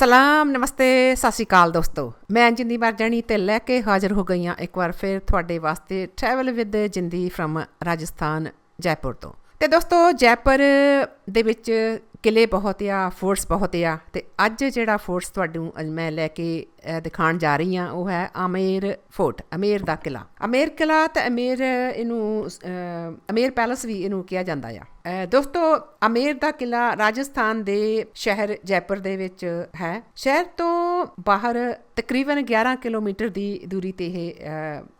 ਸਲਾਮ ਨਮਸਤੇ ਸਤਿ ਸ਼੍ਰੀ ਅਕਾਲ ਦੋਸਤੋ। ਮੈਂ ਜਿੰਦੀ ਮਰਜਾਣੀ ਤੇ ਲੈ ਕੇ ਹਾਜ਼ਰ ਹੋ ਗਈ ਹਾਂ ਇੱਕ ਵਾਰ ਫਿਰ ਤੁਹਾਡੇ ਵਾਸਤੇ travel with Jindi from Rajasthan Jaipur ਤੋਂ। ਤੇ ਦੋਸਤੋ ਜੈਪੁਰ ਦੇ ਵਿੱਚ ਕਿਲੇ ਬਹੁਤ ਆ ਫੋਰਟਸ ਬਹੁਤ ਆ ਤੇ ਅੱਜ ਜਿਹੜਾ ਫੋਰਟਸ ਤੁਹਾਨੂੰ ਅੱਜ ਮੈਂ ਲੈ ਕੇ ਅਹ, ਦਿਖਾਉਣ ਜਾ ਰਹੀ ਹਾਂ ਉਹ ਹੈ ਅਮੇਰ ਫੋਰਟ ਅਮੇਰ ਦਾ ਕਿਲਾ। ਅਮੇਰ ਕਿਲਾ ਤੇ ਅਮੇਰ ਇਹਨੂੰ ਅਮੇਰ ਪੈਲਸ ਵੀ ਇਹਨੂੰ ਕਿਹਾ ਜਾਂਦਾ ਆ। ਦੋਸਤੋ ਅਮੇਰ ਦਾ ਕਿਲਾ ਰਾਜਸਥਾਨ ਦੇ ਸ਼ਹਿਰ ਜੈਪੁਰ ਦੇ ਵਿੱਚ ਹੈ। ਸ਼ਹਿਰ ਤੋਂ ਬਾਹਰ ਤਕਰੀਬਨ 11 ਕਿਲੋਮੀਟਰ ਦੀ ਦੂਰੀ ਤੇ ਇਹ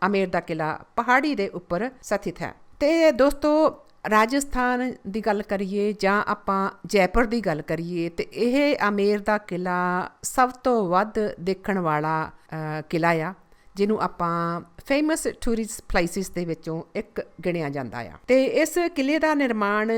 ਅਮੇਰ ਦਾ ਕਿਲਾ ਪਹਾੜੀ ਦੇ ਉੱਪਰ ਸਥਿਤ ਹੈ। ਤੇ ਦੋਸਤੋ ਰਾਜਸਥਾਨ ਦੀ ਗੱਲ ਕਰੀਏ ਜਾਂ ਆਪਾਂ ਜੈਪੁਰ ਦੀ ਗੱਲ ਕਰੀਏ ਤੇ ਇਹ ਅਮੇਰ ਦਾ ਕਿਲਾ ਸਭ ਤੋਂ ਵੱਧ ਦੇਖਣ ਵਾਲਾ ਅ, ਕਿਲਾ ਆ। ਜਿਹਨੂੰ ਆਪਾਂ ਫੇਮਸ ਟੂਰਿਸਟ ਪਲੇਸਿਸ ਦੇ ਵਿੱਚੋਂ ਇੱਕ ਗਿਣਿਆ ਜਾਂਦਾ ਆ। ਤੇ ਇਸ ਕਿਲੇ ਦਾ ਨਿਰਮਾਣ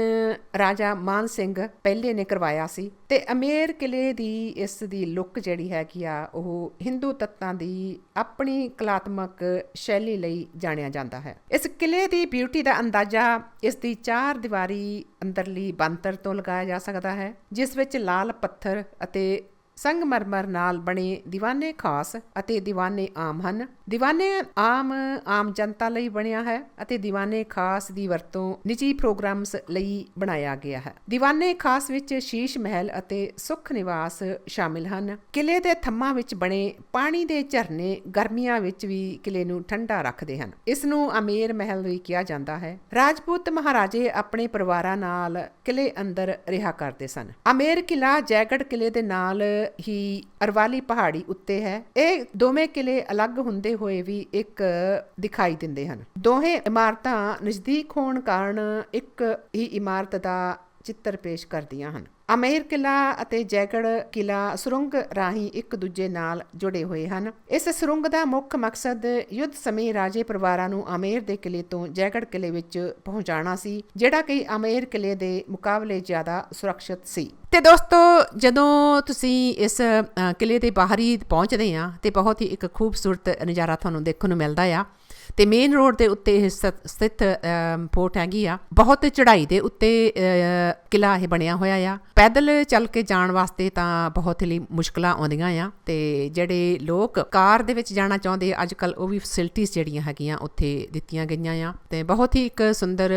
ਰਾਜਾ ਮਾਨ ਸਿੰਘ ਪਹਿਲੇ ਨੇ ਕਰਵਾਇਆ ਸੀ ਤੇ ਅਮੇਰ ਕਿਲੇ ਦੀ ਇਸ ਦੀ ਲੁੱਕ ਜਿਹੜੀ ਹੈਗੀ ਆ, ਉਹ ਹਿੰਦੂ ਤੱਤਾਂ ਦੀ ਆਪਣੀ ਕਲਾਤਮਕ ਸ਼ੈਲੀ ਲਈ ਜਾਣਿਆ ਜਾਂਦਾ ਹੈ। ਇਸ ਕਿਲੇ ਦੀ ਬਿਊਟੀ ਦਾ ਅੰਦਾਜ਼ਾ ਇਸ ਦੀ ਚਾਰ ਦੀਵਾਰੀ ਅੰਦਰਲੀ ਬੰਤਰ ਤੋਂ ਲਗਾਇਆ ਜਾ ਸਕਦਾ ਹੈ, ਜਿਸ ਵਿੱਚ ਲਾਲ ਪੱਥਰ ਅਤੇ ਸੰਗਮਰਮਰ ਨਾਲ ਬਣੇ ਦੀਵਾਨੇ ਖਾਸ ਅਤੇ ਦੀਵਾਨੇ ਆਮ ਹਨ। ਦੀਵਾਨੇ ਆਮ ਆਮ ਜਨਤਾ ਲਈ ਬਣਿਆ ਹੈ ਅਤੇ ਦੀਵਾਨੇ ਖਾਸ ਦੀ ਵਰਤੋਂ ਨਿੱਜੀ ਪ੍ਰੋਗਰਾਮਸ ਲਈ ਬਣਾਇਆ ਗਿਆ ਹੈ। ਦੀਵਾਨੇ ਖਾਸ ਵਿੱਚ ਸ਼ੀਸ਼ ਮਹਿਲ ਅਤੇ ਸੁਖ ਨਿਵਾਸ ਸ਼ਾਮਿਲ ਹਨ। ਕਿਲੇ ਦੇ ਥੰਮਾਂ ਵਿੱਚ ਬਣੇ ਪਾਣੀ ਦੇ ਝਰਨੇ ਗਰਮੀਆਂ ਵਿੱਚ ਵੀ ਕਿਲੇ ਨੂੰ ਠੰਡਾ ਰੱਖਦੇ ਹਨ। ਇਸ ਨੂੰ ਅਮੇਰ ਮਹਿਲ ਵੀ ਕਿਹਾ ਜਾਂਦਾ ਹੈ। ਰਾਜਪੂਤ ਮਹਾਰਾਜੇ ਆਪਣੇ ਪਰਿਵਾਰਾਂ ਨਾਲ ਕਿਲੇ ਅੰਦਰ ਰਿਹਾ ਕਰਦੇ ਸਨ। ਅਮੇਰ ਕਿਲਾ ਜੈਗੜ ਕਿਲੇ ਦੇ ਨਾਲ ਹੀ ਅਰਵਾਲੀ ਪਹਾੜੀ ਉੱਤੇ ਹੈ। ਇਹ ਦੋਵੇਂ ਕਿਲੇ ਅਲੱਗ ਹੁੰਦੇ ਹੋਏ ਵੀ ਇੱਕ ਦਿਖਾਈ ਦਿੰਦੇ ਹਨ। ਦੋਹੇ ਇਮਾਰਤਾਂ ਨਜ਼ਦੀਕ ਹੋਣ ਕਾਰਨ ਇੱਕ ਹੀ ਇਮਾਰਤ ਦਾ ਚਿੱਤਰ ਪੇਸ਼ ਕਰਦੀਆਂ ਹਨ। ਅਮੇਰ ਕਿਲਾ ਅਤੇ ਜੈਗੜ ਕਿਲਾ ਸੁਰੰਗ ਰਾਹੀਂ ਇੱਕ ਦੂਜੇ ਨਾਲ ਜੁੜੇ ਹੋਏ ਹਨ। ਇਸ ਸੁਰੰਗ ਦਾ ਮੁੱਖ ਮਕਸਦ ਯੁੱਧ ਸਮੇਂ ਰਾਜੇ ਪਰਿਵਾਰਾਂ ਨੂੰ ਅਮੇਰ ਦੇ ਕਿਲੇ ਤੋਂ ਜੈਗੜ ਕਿਲੇ ਵਿੱਚ ਪਹੁੰਚਾਉਣਾ ਸੀ ਜਿਹੜਾ ਕਿ ਅਮੇਰ ਕਿਲੇ ਦੇ ਮੁਕਾਬਲੇ ਜ਼ਿਆਦਾ ਸੁਰੱਖਿਅਤ ਸੀ। ਤੇ ਦੋਸਤੋ ਜਦੋਂ ਤੁਸੀਂ ਇਸ ਅ, ਕਿਲੇ ਦੇ ਬਾਹਰੀ ਪਹੁੰਚਦੇ ਆ ਤੇ ਬਹੁਤ ਹੀ ਇੱਕ ਖੂਬਸੂਰਤ ਨਜ਼ਾਰਾ ਤੁਹਾਨੂੰ ਦੇਖਣ ਨੂੰ ਮਿਲਦਾ ਆ। ਤੇ ਮੇਨ ਰੋਡ ਦੇ ਉੱਤੇ ਇਹ ਸਥ- ਸਥਿਤ ਅਮ, ਫੋਰਟ ਹੈਗੀ ਆ। ਬਹੁਤ ਚੜ੍ਹਾਈ ਦੇ ਉੱਤੇ ਅ, ਕਿਲਾ ਇਹ ਬਣਿਆ ਹੋਇਆ ਆ। ਪੈਦਲ ਚੱਲ ਕੇ ਜਾਣ ਵਾਸਤੇ ਤਾਂ ਬਹੁਤ ਲਈ ਮੁਸ਼ਕਲਾਂ ਆਉਂਦੀਆਂ ਆ ਤੇ ਜਿਹੜੇ ਲੋਕ ਕਾਰ ਦੇ ਵਿੱਚ ਜਾਣਾ ਚਾਹੁੰਦੇ ਅੱਜ ਕੱਲ ਉਹ ਵੀ ਫੈਸਿਲਿਟੀਆਂ ਜਿਹੜੀਆਂ ਹੈਗੀਆਂ ਉੱਥੇ ਦਿੱਤੀਆਂ ਗਈਆਂ ਆ ਤੇ ਬਹੁਤ ਹੀ ਇੱਕ ਸੁੰਦਰ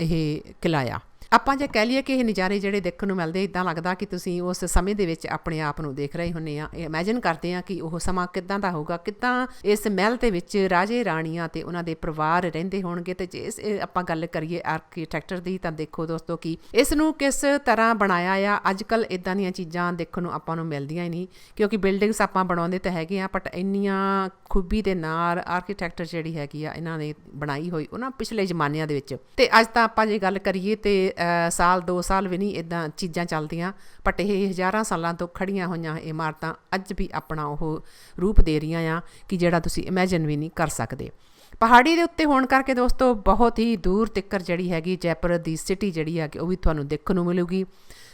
ਇਹ ਕਿਲਾ ਆ। ਆਪਾਂ ਜੇ ਕਹਿ ਲਈਏ ਕਿ ਇਹ ਨਜ਼ਾਰੇ ਜਿਹੜੇ ਦੇਖਣ ਨੂੰ ਮਿਲਦੇ ਇਦਾਂ ਲੱਗਦਾ ਕਿ ਤੁਸੀਂ ਉਸ ਸਮੇਂ ਦੇ ਵਿੱਚ ਆਪਣੇ ਆਪ ਨੂੰ ਦੇਖ ਰਹੇ ਹੁੰਨੇ ਆ। ਇਮੇਜਿਨ ਕਰਦੇ ਆ ਕਿ ਉਹ ਸਮਾਂ ਕਿਦਾਂ ਦਾ ਹੋਊਗਾ, ਕਿਦਾਂ ਇਸ ਮਹਿਲ ਦੇ ਵਿੱਚ ਰਾਜੇ, ਰਾਣੀਆਂ ਤੇ ਉਹਨਾਂ ਦੇ ਪਰਿਵਾਰ ਰਹਿੰਦੇ ਹੋਣਗੇ ਤੇ ਜੇ ਆਪਾਂ ਗੱਲ ਕਰੀਏ ਆਰਕੀਟੈਕਚਰ ਦੀ ਤਾਂ ਦੇਖੋ ਦੋਸਤੋ ਕਿ ਇਸ ਨੂੰ ਕਿਸ ਤਰ੍ਹਾਂ ਬਣਾਇਆ ਆ ਅੱਜ ਕੱਲ ਇਦਾਂ ਦੀਆਂ ਚੀਜ਼ਾਂ ਦੇਖਣ ਨੂੰ ਆਪਾਂ ਨੂੰ ਮਿਲਦੀਆਂ ਹੀ ਨਹੀਂ। ਕਿਉਂਕਿ ਬਿਲਡਿੰਗਸ ਆਪਾਂ ਬਣਾਉਂਦੇ ਤਾਂ ਹੈਗੇ ਆ ਬਟ ਇੰਨੀਆਂ ਖੂਬੀ ਦੇ ਨਾਲ ਆਰਕੀਟੈਕਚਰ ਜਿਹੜੀ ਹੈਗੀ ਆ, ਇਹਨਾਂ ਨੇ ਬਣਾਈ ਹੋਈ ਉਹਨਾਂ ਪਿਛਲੇ ਜ਼ਮਾਨਿਆਂ ਦੇ ਵਿੱਚ। ਤੇ ਅੱਜ ਤਾਂ ਆਪਾਂ ਜੇ ਗੱਲ ਕਰੀਏ ਤੇ ਸਾਲ 2 ਸਾਲ ਵੀ ਨਹੀਂ ਇਦਾਂ ਚੀਜ਼ਾਂ ਚੱਲਦੀਆਂ ਬਟ ਇਹ ਹਜ਼ਾਰਾਂ ਸਾਲਾਂ ਤੋਂ ਖੜੀਆਂ ਹੋਈਆਂ ਇਮਾਰਤਾਂ ਅੱਜ ਵੀ ਆਪਣਾ ਉਹ ਰੂਪ ਦੇ ਰਹੀਆਂ ਆ ਕਿ ਜਿਹੜਾ ਤੁਸੀਂ ਇਮੇਜਿਨ ਵੀ ਨਹੀਂ ਕਰ ਸਕਦੇ। ਪਹਾੜੀ ਦੇ ਉੱਤੇ ਹੋਣ ਕਰਕੇ ਦੋਸਤੋ ਬਹੁਤ ਹੀ ਦੂਰ ਤੱਕਰ ਜਿਹੜੀ ਹੈਗੀ ਜੈਪੁਰ ਦੀ ਸਿਟੀ ਜਿਹੜੀ ਹੈ ਕਿ ਉਹ ਵੀ ਤੁਹਾਨੂੰ ਦੇਖਣ ਨੂੰ ਮਿਲੂਗੀ।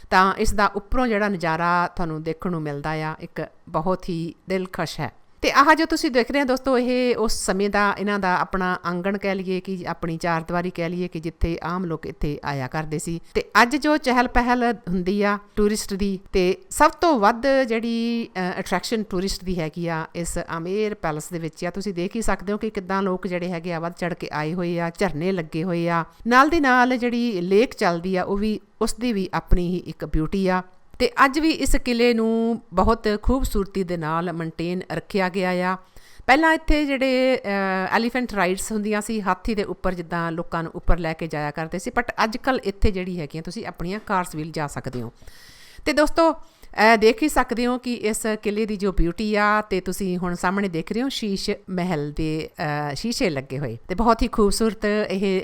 ਤਾਂ ਇਸ ਦਾ ਉੱਪਰੋਂ ਜਿਹੜਾ ਨਜ਼ਾਰਾ ਤੁਹਾਨੂੰ ਦੇਖਣ ਨੂੰ ਮਿਲਦਾ ਆ, ਇੱਕ ਬਹੁਤ ਹੀ ਦਿਲਖਸ਼ ਹੈ। ਤੇ ਆਹ ਜੋ ਤੁਸੀਂ ਦੇਖ ਰਹੇ ਹੋ ਦੋਸਤੋ, ਇਹ ਉਸ ਸਮੇਂ ਦਾ, ਇਹਨਾਂ ਦਾ ਆਪਣਾ ਆਂਗਣ ਕਹਿ ਲਈਏ ਕਿ ਆਪਣੀ ਚਾਰਦਵਾਰੀ ਕਹਿ ਲਈਏ ਕਿ ਜਿੱਥੇ ਆਮ ਲੋਕ ਇੱਥੇ ਆਇਆ ਕਰਦੇ ਸੀ। ਤੇ ਅੱਜ ਜੋ ਚਹਿਲ ਪਹਿਲ ਹੁੰਦੀ ਆ ਟੂਰਿਸਟ ਦੀ ਤੇ ਸਭ ਤੋਂ ਵੱਧ ਜਿਹੜੀ ਅਟਰੈਕਸ਼ਨ ਟੂਰਿਸਟ ਦੀ ਹੈਗੀ ਆ ਇਸ ਅਮੇਰ ਪੈਲਸ ਦੇ ਵਿੱਚ ਆ ਤੁਸੀਂ ਦੇਖ ਹੀ ਸਕਦੇ ਹੋ ਕਿ ਕਿੱਦਾਂ ਲੋਕ ਜਿਹੜੇ ਹੈਗੇ ਆ ਵੱਧ ਚੜ ਕੇ ਆਏ ਹੋਏ ਆ, ਝਰਨੇ ਲੱਗੇ ਹੋਏ ਆ। ਨਾਲ ਦੀ ਨਾਲ ਜਿਹੜੀ ਲੇਕ ਚੱਲਦੀ ਆ, ਉਹ ਵੀ, ਉਸ ਦੀ ਵੀ ਆਪਣੀ ਹੀ ਇੱਕ ਬਿਊਟੀ ਆ। ਤੇ ਅੱਜ ਵੀ ਇਸ ਕਿਲੇ ਨੂੰ ਬਹੁਤ ਖੂਬਸੂਰਤੀ ਦੇ ਨਾਲ ਮੇਨਟੇਨ ਰੱਖਿਆ ਗਿਆ ਆ। ਪਹਿਲਾਂ ਇੱਥੇ ਜਿਹੜੇ ਐਲੀਫੈਂਟ ਰਾਈਡਸ ਹੁੰਦੀਆਂ ਸੀ, ਹਾਥੀ ਦੇ ਉੱਪਰ ਜਿੱਦਾਂ ਲੋਕਾਂ ਨੂੰ ਉੱਪਰ ਲੈ ਕੇ ਜਾਇਆ ਕਰਦੇ ਸੀ ਬਟ ਅੱਜ ਕੱਲ ਇੱਥੇ ਜਿਹੜੀ ਹੈਗੀਆਂ, ਤੁਸੀਂ ਆਪਣੀਆਂ ਕਾਰਸ ਵੀ ਜਾ ਸਕਦੇ ਹੋ। ਤੇ ਦੋਸਤੋ ਦੇਖ ਹੀ ਸਕਦੇ ਹੋ ਕਿ ਇਸ ਕਿਲੇ ਦੀ ਜੋ ਬਿਊਟੀ ਆ ਤੇ ਤੁਸੀਂ ਹੁਣ ਸਾਹਮਣੇ ਦੇਖ ਰਹੇ ਹੋ ਸ਼ੀਸ਼ ਮਹਿਲ ਦੇ ਸ਼ੀਸ਼ੇ ਲੱਗੇ ਹੋਏ ਤੇ ਬਹੁਤ ਹੀ ਖੂਬਸੂਰਤ ਇਹ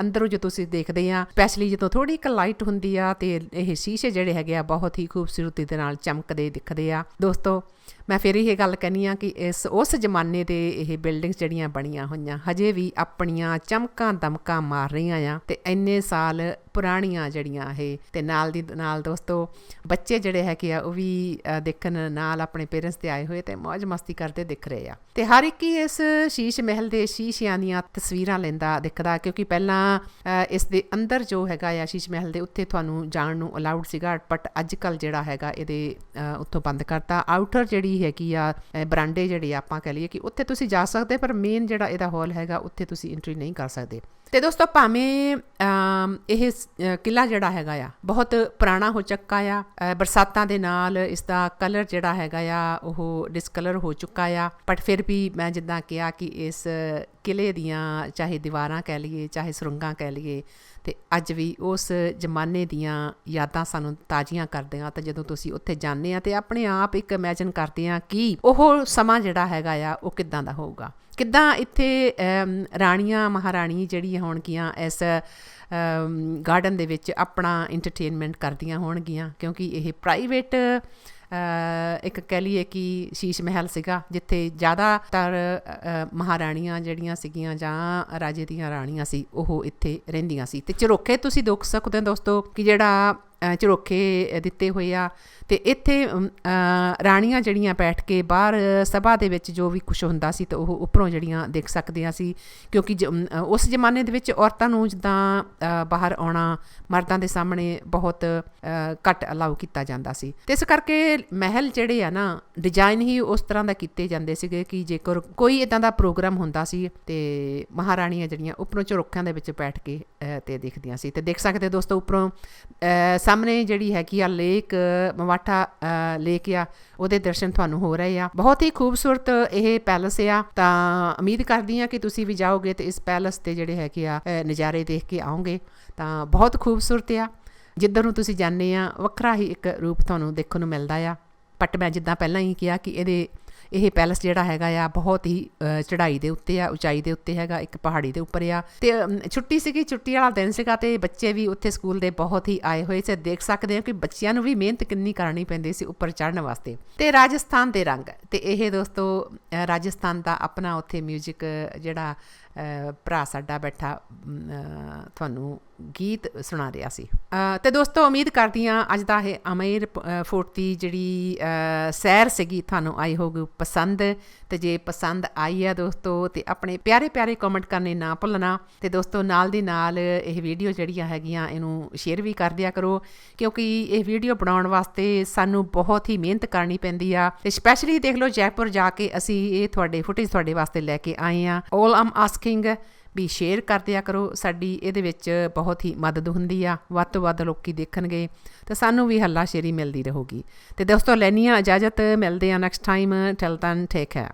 ਅੰਦਰੋਂ ਜੋ ਤੁਸੀਂ ਦੇਖਦੇ ਆ ਸਪੈਸ਼ਲੀ ਜਦੋਂ ਥੋੜੀ ਇੱਕ ਲਾਈਟ ਹੁੰਦੀ ਆ ਤੇ ਇਹ ਸ਼ੀਸ਼ੇ ਜਿਹੜੇ ਹੈਗੇ ਆ ਬਹੁਤ ਹੀ ਖੂਬਸੂਰਤੀ ਦੇ ਨਾਲ ਚਮਕਦੇ ਦਿਖਦੇ ਆ। ਦੋਸਤੋ ਮੈਂ ਫਿਰ ਇਹ ਗੱਲ ਕਹਿੰਨੀ ਆ ਕਿ ਇਸ, ਉਸ ਜ਼ਮਾਨੇ ਦੇ ਇਹ ਬਿਲਡਿੰਗਸ ਜਿਹੜੀਆਂ ਬਣੀਆਂ ਹੋਈਆਂ, ਹਜੇ ਵੀ ਆਪਣੀਆਂ ਚਮਕਾਂ ਦਮਕਾਂ ਮਾਰ ਰਹੀਆਂ ਆ ਤੇ ਇੰਨੇ ਸਾਲ ਪੁਰਾਣੀਆਂ ਜਿਹੜੀਆਂ ਇਹ ਤੇ ਨਾਲ ਦੀ, ਨਾਲ ਦੋਸਤੋ ਬੱਚੇ ਜਿਹੜੇ ਹੈਗੇ ਆ ਉਹ ਵੀ ਦੇਖਣ ਨਾਲ ਆਪਣੇ ਪੇਰੈਂਟਸ ਤੇ ਆਏ ਹੋਏ ਤੇ ਮौज ਮਸਤੀ ਕਰਦੇ ਦਿਖ ਰਹੇ ਆ। ਤੇ ਹਰ ਇੱਕ ਹੀ ਇਸ ਸ਼ੀਸ਼ ਮਹਿਲ ਦੇ ਸ਼ੀਸ਼ਿਆਂ ਦੀਆਂ ਤਸਵੀਰਾਂ ਲੈਂਦਾ ਦਿਖਦਾ ਕਿਉਂਕਿ ਪਹਿਲਾਂ ਇਸ ਦੇ ਅੰਦਰ ਜੋ ਹੈਗਾ ਆ ਸ਼ੀਸ਼ ਮਹਿਲ ਦੇ ਉੱਤੇ ਤੁਹਾਨੂੰ ਜਾਣ ਨੂੰ ਅਲਾਉਡ ਸੀਗਾ ਬਟ ਅੱਜ ਕੱਲ ਜਿਹੜਾ ਹੈਗਾ ਇਹਦੇ ਉੱਥੋਂ ਬੰਦ ਕਰਤਾ। ਆਊਟਰ ਜਿਹੜੀ ਹੈਗੀ ਆ ਅ, ਬਰਾਂਡੇ ਜਿਹੜੇ ਆਪਾਂ ਕਹ ਲਈਏ ਕਿ ਉੱਥੇ ਤੁਸੀਂ ਜਾ ਸਕਦੇ ਪਰ ਮੇਨ ਜਿਹੜਾ ਇਹਦਾ ਹਾਲ ਹੈਗਾ ਉੱਥੇ ਤੁਸੀਂ ਐਂਟਰੀ ਨਹੀਂ ਕਰ ਸਕਦੇ। ਤੇ ਦੋਸਤੋ ਭਾਵੇਂ ਇਹ ਸ- ਕਿਲਾ ਜਿਹੜਾ ਹੈਗਾ ਆ, ਬਹੁਤ ਪੁਰਾਣਾ ਹੋ ਚੱਕਾ ਆ ਬਰਸਾਤਾਂ ਦੇ ਨਾਲ ਇਸ ਦਾ ਕਲਰ ਜਿਹੜਾ ਹੈਗਾ ਆ, ਉਹ ਡਿਸਕਲਰ ਹੋ ਚੁੱਕਾ ਆ। ਬਟ ਫਿਰ ਵੀ ਮੈਂ ਜਿੱਦਾਂ ਕਿਹਾ ਕਿ ਇਸ ਕਿਲੇ ਦੀਆਂ ਚਾਹੇ ਦੀਵਾਰਾਂ ਕਹਿ ਲਈਏ, ਚਾਹੇ ਸੁਰੰਗਾਂ ਕਹਿ ਲਈਏ, ਤੇ ਅੱਜ ਵੀ ਉਸ ਜ਼ਮਾਨੇ ਦੀਆਂ ਯਾਦਾਂ ਸਾਨੂੰ ਤਾਜ਼ੀਆਂ ਕਰਦੇ ਆ ਤੇ ਜਦੋਂ ਤੁਸੀਂ ਉੱਥੇ ਜਾਂਦੇ ਆ ਤੇ ਆਪਣੇ ਆਪ ਇੱਕ ਇਮੇਜਿਨ ਕਰਦੇ ਆ ਕਿ ਉਹ ਸਮਾਂ ਜਿਹੜਾ ਹੈਗਾ ਆ, ਉਹ ਕਿੱਦਾਂ ਦਾ ਹੋਊਗਾ। ਕਿੱਦਾਂ ਇੱਥੇ ਰਾਣੀਆਂ, ਮਹਾਰਾਣੀ ਜਿਹੜੀਆਂ ਹੋਣਗੀਆਂ ਇਸ ਗਾਰਡਨ ਦੇ ਵਿੱਚ ਆਪਣਾ ਐਂਟਰਟੇਨਮੈਂਟ ਕਰਦੀਆਂ ਹੋਣਗੀਆਂ? ਕਿਉਂਕਿ ਇਹ ਪ੍ਰਾਈਵੇਟ ਇੱਕ ਕਹਿ ਲਈਏ ਕਿ ਸ਼ੀਸ਼ ਮਹਿਲ ਸੀਗਾ, ਜਿੱਥੇ ਜ਼ਿਆਦਾਤਰ ਮਹਾਰਾਣੀਆਂ ਜਿਹੜੀਆਂ ਸੀਗੀਆਂ ਜਾਂ ਰਾਜੇ ਦੀਆਂ ਰਾਣੀਆਂ ਸੀ, ਉਹ ਇੱਥੇ ਰਹਿੰਦੀਆਂ ਸੀ। ਤੇ ਝਰੋਖੇ ਤੁਸੀਂ ਦੇਖ ਸਕਦੇ ਹੋ ਦੋਸਤੋ ਕਿ ਜਿਹੜਾ ਝਰੋਖੇ ਦਿੱਤੇ ਹੋਏ ਆ। ਤੇ ਇੱਥੇ ਰਾਣੀਆਂ ਜਿਹੜੀਆਂ ਬੈਠ ਕੇ ਬਾਹਰ ਸਭਾ ਦੇ ਵਿੱਚ ਜੋ ਵੀ ਕੁਝ ਹੁੰਦਾ ਸੀ ਤਾਂ ਉਹ ਉੱਪਰੋਂ ਜਿਹੜੀਆਂ ਦੇਖ ਸਕਦੀਆਂ ਸੀ ਕਿਉਂਕਿ ਜ- ਉਸ ਜ਼ਮਾਨੇ ਦੇ ਵਿੱਚ ਔਰਤਾਂ ਨੂੰ ਜਿੱਦਾਂ ਬਾਹਰ ਆਉਣਾ ਮਰਦਾਂ ਦੇ ਸਾਹਮਣੇ ਬਹੁਤ ਘੱਟ ਅਲਾਉ ਕੀਤਾ ਜਾਂਦਾ ਸੀ। ਤੇ ਇਸ ਕਰਕੇ ਮਹਿਲ ਜਿਹੜੇ ਆ ਨਾ ਡਿਜ਼ਾਈਨ ਹੀ ਉਸ ਤਰ੍ਹਾਂ ਦਾ ਕੀਤੇ ਜਾਂਦੇ ਸੀਗੇ ਕਿ ਜੇਕਰ ਕੋਈ ਇਦਾਂ ਦਾ ਪ੍ਰੋਗਰਾਮ ਹੁੰਦਾ ਸੀ ਤੇ ਮਹਾਰਾਣੀਆਂ ਜਿਹੜੀਆਂ ਉੱਪਰੋਂ ਝਰੋਖਿਆਂ ਦੇ ਵਿੱਚ ਬੈਠ ਕੇ ਅ, ਤੇ ਦੇਖਦੀਆਂ ਸੀ। ਤੇ ਦੇਖ ਸਕਦੇ ਦੋਸਤੋ ਉੱਪਰੋਂ ਅ, ਸਾਹਮਣੇ ਜਿਹੜੀ ਹੈਗੀ ਆ ਲੇਕ, ਮਵਾਠਾ ਲੇਕ ਆ, ਉਹਦੇ ਦਰਸ਼ਨ ਤੁਹਾਨੂੰ ਹੋ ਰਹੇ ਆ। ਬਹੁਤ ਹੀ ਖੂਬਸੂਰਤ ਇਹ ਪੈਲਸ ਆ। ਤਾਂ ਉਮੀਦ ਕਰਦੀ ਆ ਕਿ ਤੁਸੀਂ ਵੀ ਜਾਓਗੇ ਤੇ ਇਸ ਪੈਲਸ ਤੇ ਜਿਹੜੇ ਹੈਗੇ ਆ ਨਜ਼ਾਰੇ ਦੇਖ ਕੇ ਆਓਗੇ। ਤਾਂ ਬਹੁਤ ਖੂਬਸੂਰਤ ਆ। ਜਿੱਧਰ ਨੂੰ ਤੁਸੀਂ ਜਾਂਦੇ ਆ, ਵੱਖਰਾ ਹੀ ਇੱਕ ਰੂਪ ਤੁਹਾਨੂੰ ਦੇਖਣ ਨੂੰ ਮਿਲਦਾ ਆ। ਬਟ ਮੈਂ ਜਿੱਦਾਂ ਪਹਿਲਾਂ ਹੀ ਕਿਹਾ ਕਿ ਇਹਦੇ ਇਹ ਪੈਲਸ ਜਿਹੜਾ ਹੈਗਾ ਆ, ਬਹੁਤ ਹੀ ਚੜ੍ਹਾਈ ਦੇ ਉੱਤੇ ਆ, ਉਚਾਈ ਦੇ ਉੱਤੇ ਹੈਗਾ, ਇੱਕ ਪਹਾੜੀ ਦੇ ਉੱਪਰ ਆ। ਤੇ ਛੁੱਟੀ ਸੀਗੀ, ਛੁੱਟੀ ਵਾਲਾ ਦਿਨ ਸੀਗਾ ਤੇ ਬੱਚੇ ਵੀ ਉੱਥੇ ਸਕੂਲ ਦੇ ਬਹੁਤ ਹੀ ਆਏ ਹੋਏ ਸੀ। ਦੇਖ ਸਕਦੇ ਹੋ ਕਿ ਬੱਚਿਆਂ ਨੂੰ ਵੀ ਮਿਹਨਤ ਕਿੰਨੀ ਕਰਨੀ ਪੈਂਦੀ ਸੀ ਉੱਪਰ ਚੜ੍ਹਨ ਵਾਸਤੇ। ਤੇ ਰਾਜਸਥਾਨ ਦੇ ਰੰਗ, ਤੇ ਇਹ ਦੋਸਤੋ ਰਾਜਸਥਾਨ ਦਾ ਆਪਣਾ ਉੱਥੇ 뮤직 ਜਿਹੜਾ ਭਰਾ ਸਾਡਾ ਬੈਠਾ ਤੁਹਾਨੂੰ ਗੀਤ ਸੁਣਾ ਰਿਹਾ ਸੀ। ਅ, ਤੇ ਦੋਸਤੋ ਉਮੀਦ ਕਰਦੀ ਹਾਂ ਅੱਜ ਦਾ ਇਹ ਅਮੀਰ ਪ- ਜਿਹੜੀ ਸੈਰ ਸੀਗੀ ਤੁਹਾਨੂੰ ਆਈ ਹੋਊਗੀ ਪਸੰਦ। ਤੇ ਜੇ ਪਸੰਦ ਆਈ ਆ ਦੋਸਤੋ ਤੇ ਆਪਣੇ ਪਿਆਰੇ ਪਿਆਰੇ ਕਮੈਂਟ ਕਰਨੇ ਨਾ ਭੁੱਲਣਾ। ਤੇ ਦੋਸਤੋ ਨਾਲ ਦੀ ਨਾਲ ਇਹ ਵੀਡੀਓ ਜਿਹੜੀਆਂ ਹੈਗੀਆਂ ਇਹਨੂੰ ਸ਼ੇਅਰ ਵੀ ਕਰ ਦਿਆ ਕਰੋ। ਕਿਉਂਕਿ ਇਹ ਵੀਡੀਓ ਬਣਾਉਣ ਵਾਸਤੇ ਸਾਨੂੰ ਬਹੁਤ ਹੀ ਮਿਹਨਤ ਕਰਨੀ ਪੈਂਦੀ ਆ। ਤੇ ਸਪੈਸ਼ਲੀ ਦੇਖ ਲਓ ਜੈਪੁਰ ਜਾ ਕੇ ਅਸੀਂ ਇਹ ਤੁਹਾਡੇ ਫੁਟੇਜ ਤੁਹਾਡੇ ਵਾਸਤੇ ਲੈ ਕੇ ਆਏ ਆ। 올 ਆਮ ਆਸਕਿੰਗ ਵੀ ਸ਼ੇਅਰ ਕਰ ਦਿਆ ਕਰੋ। ਸਾਡੀ ਇਹਦੇ ਵਿੱਚ ਬਹੁਤ ਹੀ ਮਦਦ ਹੁੰਦੀ ਆ, ਵੱਧ ਤੋਂ ਵੱਧ ਲੋਕੀ ਦੇਖਣਗੇ ਤੇ ਸਾਨੂੰ ਵੀ ਹੱਲਾ ਸ਼ੇਰੀ ਮਿਲਦੀ ਰਹੂਗੀ। ਤੇ ਦੋਸਤੋ ਲੈਣੀ ਆ ਇਜਾਜ਼ਤ, ਮਿਲਦੇ ਆ next time till then take care